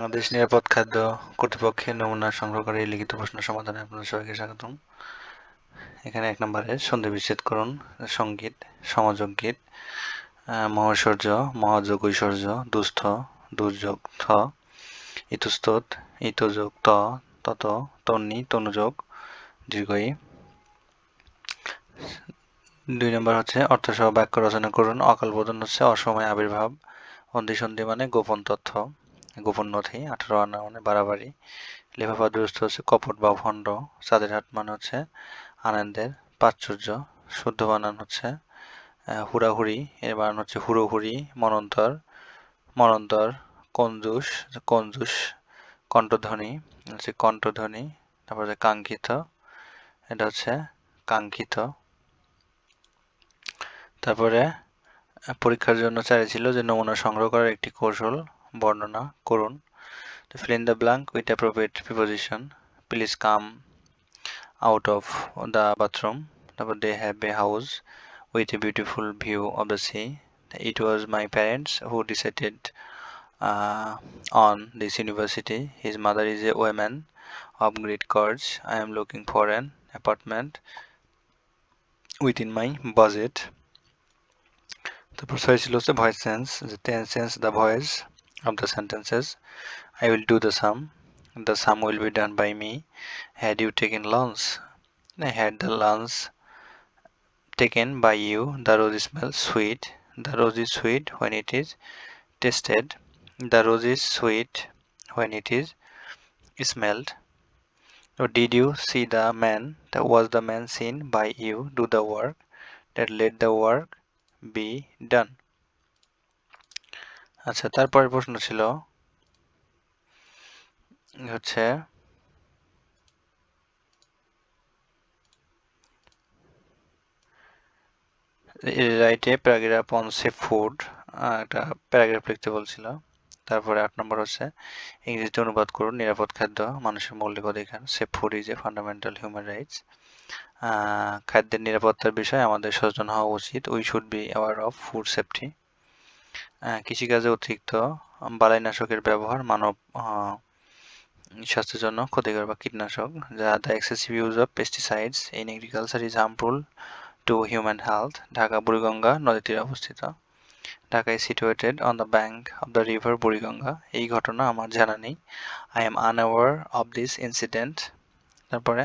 বাংলাদেশ নিরাপদ খাদ্য কর্তৃপক্ষের নমুনা সংগ্রহ করে লিখিত প্রশ্ন সমাধানে আপনাদের সবাইকে স্বাগতম। এখানে এক নম্বরে সন্ধি বিচ্ছেদ করুন সংগীত সমযোগ গীত মহাশৌর্য মহাযোগ, ঐশ্বর্য, দুস্থ, দুর্যোগ, থ, ইতুস্তত, ইতযোগ, ত, তত, তন্নি, তনুযোগ, দীর্ঘই। দুই নম্বর হচ্ছে অর্থসহ বাক্য রচনা করুন, অকাল বোধন হচ্ছে অসময় আবির্ভাব অন্ধি সন্ধি মানে গোপন তথ্য। গোপন নথি, আঠারো আনা মানে বাড়াবাড়ি। লেফাফা দুরস্থ হচ্ছে কপট বা ভণ্ড, চাঁদের হাট মানে হচ্ছে আনন্দের প্রাচুর্য। শুদ্ধ বানান হচ্ছে হুড়াহুড়ি, এর বানান হচ্ছে হুড়োহুড়ি, মনন্তর মনন্তর, কঞ্জুস কঞ্জুস, কণ্ঠধ্বনি হচ্ছে কণ্ঠধ্বনি, তারপর হচ্ছে কাঙ্ক্ষিত, এটা হচ্ছে কাঙ্ক্ষিত। তারপরে পরীক্ষার জন্য চাইছিল যে নমুনা সংগ্রহ করার একটি কৌশল বর্ণনা করুন তো fill in the blank with appropriate preposition please come out of the bathroom তারপর they have a house with a beautiful view of the sea it was my parents who decided uh, on this university his mother is a woman of great courage i am looking for an apartment within my budget তারপর ছয় ছিল হচ্ছে voice sense যে ten sense the voice of the sentences. I will do the sum. The sum will be done by me. Had you taken lunch? I had the lunch taken by you. The rose smells sweet. The rose is sweet when it is tasted. The rose is sweet when it is smelled. Or did you see the man? That was the man seen by you do the work that let the work be done. আচ্ছা তারপরের প্রশ্ন ছিল হচ্ছে write a paragraph on safe food একটা paragraph লিখতে বলছিল। তারপরে আট নম্বর হচ্ছে, ইংরেজিতে অনুবাদ করুন, নিরাপদ খাদ্য, মানুষের মৌলিক অধিকার safe food is a fundamental human rights. খাদ্যের নিরাপত্তার বিষয়ে আমাদের সচেতন হওয়া উচিত। We should be aware of food safety. কৃষিকাজে অতিরিক্ত বালাইনাশকের ব্যবহার মানব স্বাস্থ্যের জন্য ক্ষতিকর বা কীটনাশক, যা the excessive use of pesticides in agriculture is harmful to human health Dhaka Buriganga নদীর তীরে অবস্থিত। Dhaka is situated on the bank of the river Buriganga. এই ঘটনা আমার জানা নেই। I am unaware of this incident তারপরে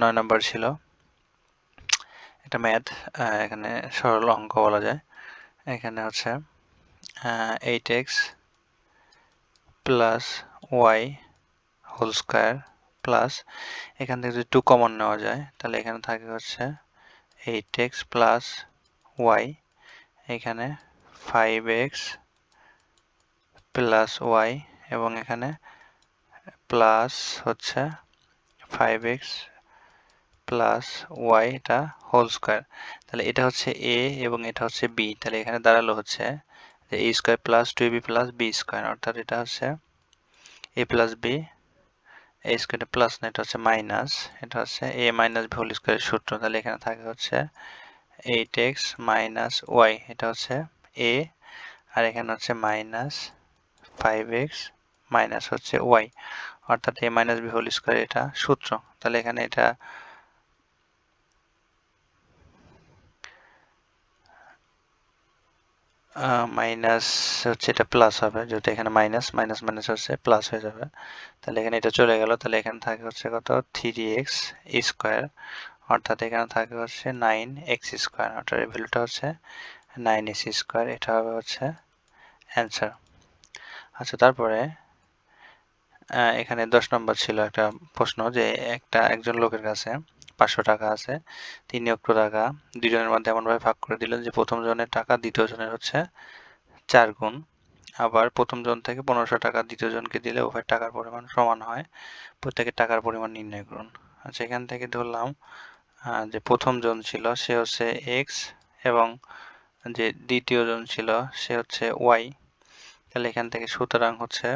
নয় নম্বর ছিল। এটা ম্যাথ এখানে সরল অঙ্ক বলা যায়। এখানে হচ্ছে eight x plus y whole square plus এখান থেকে যদি টু কমন নেওয়া যায়, তাহলে এখানে থাকে হচ্ছে এইট এক্স প্লাস ওয়াই এখানে ফাইভ এক্স প্লাস ওয়াই এবং এখানে প্লাস হচ্ছে ফাইভ এক্স প্লাস ওয়াই এটা হোল স্কোয়ার তাহলে এটা হচ্ছে এ এবং এটা হচ্ছে বি তাহলে এখানে দাঁড়াল হচ্ছে a square plus two b plus b square অর্থাৎ এটা হচ্ছে a plus b a square plus না, এটা হচ্ছে মাইনাস এটা হচ্ছে এ মাইনাস বি হোল স্কোয়ারের সূত্র। তাহলে এখানে থাকে হচ্ছে এইট এক্স মাইনাস ওয়াই এটা হচ্ছে এ আর এখানে হচ্ছে মাইনাস ফাইভ এক্স মাইনাস হচ্ছে ওয়াই অর্থাৎ a minus b whole square এটা সূত্র। তাহলে এখানে এটা মাইনাস হচ্ছে এটা প্লাস হবে। যেহেতু এখানে মাইনাস মাইনাস মাইনাস হচ্ছে প্লাস হয়ে যাবে। তাহলে এখানে এটা চলে গেল। তাহলে এখানে থাকে হচ্ছে কত? থ্রি এক্স স্কোয়ার অর্থাৎ এখানে থাকে হচ্ছে নাইন এক্স স্কোয়ার অর্থাৎ এই ভ্যালুটা হচ্ছে নাইন এক্স স্কোয়ার এটা হবে হচ্ছে অ্যান্সার আচ্ছা তারপরে এখানে দশ নম্বর ছিল একটা প্রশ্ন যে একটা একজন লোকের কাছে পাঁচশো টাকা আছে, তিনি অক্টো টাকা। দুজনের মধ্যে এমনভাবে ভাগ করে দিলেন যে প্রথম জনের টাকা দ্বিতীয় জনের হচ্ছে চার গুণ। আবার প্রথম জন থেকে পনেরোশো টাকা দ্বিতীয় জনকে দিলে উভয় টাকার পরিমাণ সমান হয়। প্রত্যেকের টাকার পরিমাণ নির্ণয় করুন। আচ্ছা এখান থেকে ধরলাম যে প্রথম জন ছিল সে হচ্ছে এক্স এবং যে দ্বিতীয় জন ছিল সে হচ্ছে ওয়াই। তাহলে এখান থেকে সুতরাং হচ্ছে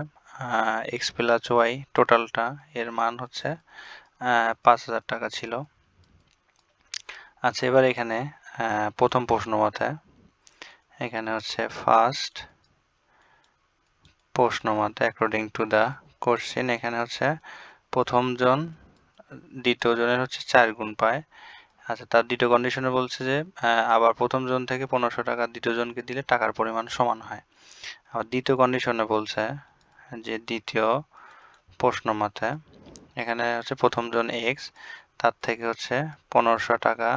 এক্স প্লাস ওয়াই টোটালটা এর মান হচ্ছে পাঁচ হাজার টাকা ছিল। আচ্ছা এবার এখানে প্রথম প্রশ্ন মতে এখানে হচ্ছে ফার্স্ট প্রশ্ন মতে অ্যাকর্ডিং টু দ্য কোশ্চেন এখানে হচ্ছে প্রথম জন, দ্বিতীয় জনের হচ্ছে চার গুণ পায়। আচ্ছা তার দ্বিতীয় কন্ডিশনে বলছে যে আবার প্রথম জন থেকে পনেরোশো টাকা দ্বিতীয় জনকে দিলে টাকার পরিমাণ সমান হয়। আবার দ্বিতীয় কন্ডিশনে বলছে যে, দ্বিতীয় প্রশ্ন মতে এখানে হচ্ছে প্রথম জন এক্স তার থেকে হচ্ছে পনেরোশো টাকা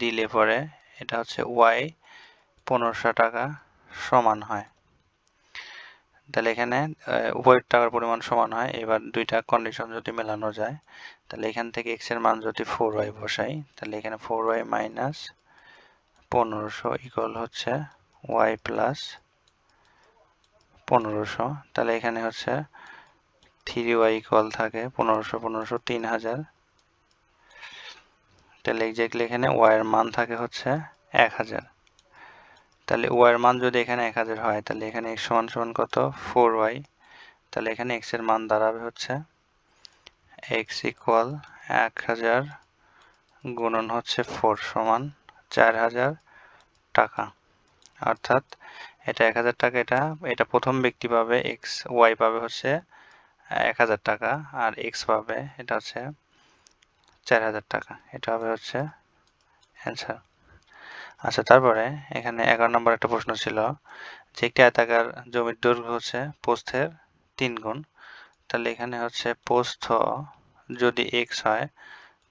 দিলে পরে এটা হচ্ছে ওয়াই পনেরোশো টাকা সমান হয়। তাহলে এখানে উভয়ের টাকার পরিমাণ সমান হয়। এবার দুইটা কন্ডিশন যদি মেলানো যায়, তাহলে এখান থেকে এক্সের মান যদি ফোর ওয়াই বসাই, তাহলে এখানে ফোর ওয়াই মাইনাস পনেরোশো ইকুয়াল হচ্ছে ওয়াই প্লাস পনেরোশো। তাহলে এখানে হচ্ছে থ্রি ওয়াই ইকুয়াল থাকে, পনেরোশো পনেরোশো, তিন হাজার। তাহলে এক্স্যাক্টলি এখানে ওয়াইয়ের মান থাকে হচ্ছে এক হাজার। তাহলে ওয়াইয়ের মান যদি এখানে এক হাজার হয়, তাহলে এখানে এক্স সমান সমান কত? ফোর ওয়াই তাহলে এখানে এক্সের মান দাঁড়াবে হচ্ছে এক্স ইকুয়াল এক হাজার গুণন হচ্ছে ফোর সমান চার হাজার টাকা। অর্থাৎ এটা এক হাজার টাকা, এটা এটা প্রথম ব্যক্তি পাবে এক্স ওয়াই পাবে হচ্ছে এক হাজার টাকা, আর এক্স পাবে, এটা হচ্ছে চার হাজার টাকা। এটা হবে হচ্ছে অ্যান্সার আচ্ছা তারপরে এখানে এগারো নম্বর একটা প্রশ্ন ছিল যে একটি আয়তাকার জমির দৈর্ঘ্য হচ্ছে পোস্থের তিন গুণ। তাহলে এখানে হচ্ছে পোস্থ যদি এক্স হয়,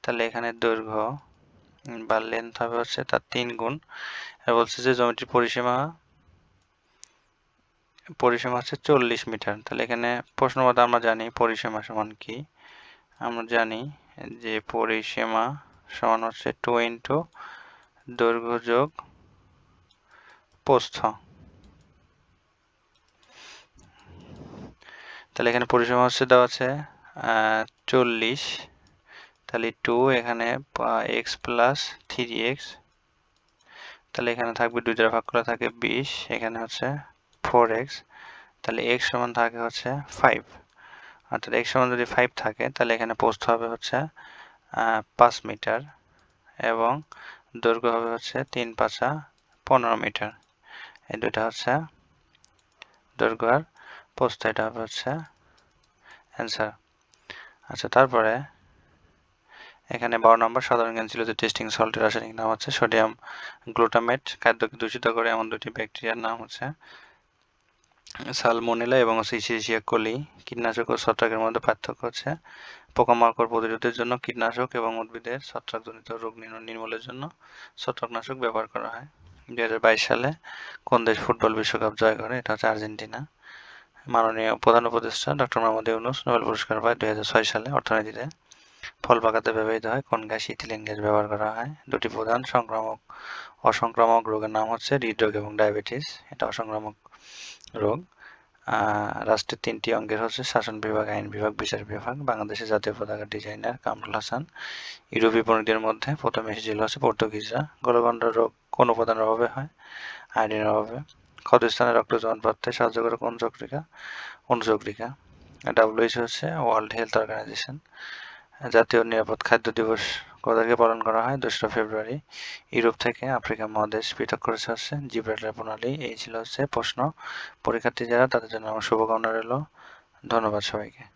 তাহলে এখানে দৈর্ঘ্য বা লেন্থ হবে হচ্ছে তার তিন গুণ। বলছে যে জমিটির পরিসীমা পরিসীমা হচ্ছে চল্লিশ মিটার। তাহলে এখানে প্রশ্ন আমরা জানি পরিসীমা সমান কি? আমরা জানি যে পরিসীমা সমান হচ্ছে টু ইন্টু দৈর্ঘ্য যোগ প্রস্থ। তাহলে এখানে পরিসীমা হচ্ছে দেওয়া আছে চল্লিশ। তাহলে টু এখানে এক্স প্লাস থ্রি এক্স তাহলে এখানে থাকবে দুই দ্বারা ভাগ করা থাকে বিশ, এখানে হচ্ছে ফোর এক্স তাহলে এক্স সমান থাকে হচ্ছে ফাইভ অর্থাৎ এক্স সমান যদি ফাইভ থাকে, তাহলে এখানে পোস্ট হবে হচ্ছে পাঁচ মিটার এবং দৈর্ঘ্য হবে হচ্ছে তিন পাঁচা পনেরো মিটার। এই দুটা হচ্ছে দৈর্ঘ্য আর পোস্ত এটা হবে হচ্ছে অ্যান্সার আচ্ছা তারপরে এখানে বারো নম্বর সাধারণ জ্ঞান ছিল যে টেস্টিং সল্টের রাসায়নিক নাম হচ্ছে সোডিয়াম গ্লুটামেট খাদ্যকে দূষিত করে এমন দুটি ব্যাকটেরিয়ার নাম হচ্ছে সালমোনেলা এবং ইসিরিশিয়া কলি কীটনাশক ও ছত্রাকের মধ্যে পার্থক্য হচ্ছে। পোকামাকড় প্রতিরোধের জন্য কীটনাশক এবং উদ্ভিদের ছত্রাকজনিত রোগ নির্মূলের জন্য ছত্রাকনাশক ব্যবহার করা হয়। দুই হাজার বাইশ সালে কোন দেশ ফুটবল বিশ্বকাপ জয় করে, এটা হচ্ছে আর্জেন্টিনা। মাননীয় প্রধান উপদেষ্টা ডক্টর মোহাম্মদ ইউনুস নোবেল পুরস্কার পায় দুই হাজার ছয় সালে অর্থনীতিতে। ফল পাকাতে ব্যবহৃত হয়, কোন গ্যাস ইথিলিন গ্যাস ব্যবহার করা হয়? দুটি প্রধান সংক্রামক, অসংক্রামক রোগের নাম হচ্ছে হৃদরোগ এবং ডায়াবেটিস। এটা অসংক্রামক রোগ। রাষ্ট্রের তিনটি অঙ্গের হচ্ছে শাসন বিভাগ, আইন বিভাগ, বিচার বিভাগ, বাংলাদেশের জাতীয় পতাকা ডিজাইনার কামরুল হাসান। ইউরোপীয় পণ্ডিতের মধ্যে প্রথম এসেছিল হচ্ছে পর্তুগিজরা। গলগণ্ড রোগ কোন উপাদানের অভাবে হয় আইনের অভাবে। ক্ষতস্থানে রক্ত জমাট বাড়তে সাহায্য করে কোন চক্রিকা? অনুচক্রিকা ডাব্লিউএইচ হচ্ছে ওয়ার্ল্ড হেলথ অর্গানাইজেশন জাতীয় নিরাপদ খাদ্য দিবস কতাকে পালন করা হয় দোসরা ফেব্রুয়ারি। ইউরোপ থেকে আফ্রিকা মহাদেশ পৃথক করেছে হচ্ছে জিব্রাল্টার প্রণালী। এই ছিল হচ্ছে প্রশ্ন। পরীক্ষার্থী যারা, তাদের জন্য আমার শুভকামনা রইল। ধন্যবাদ সবাইকে।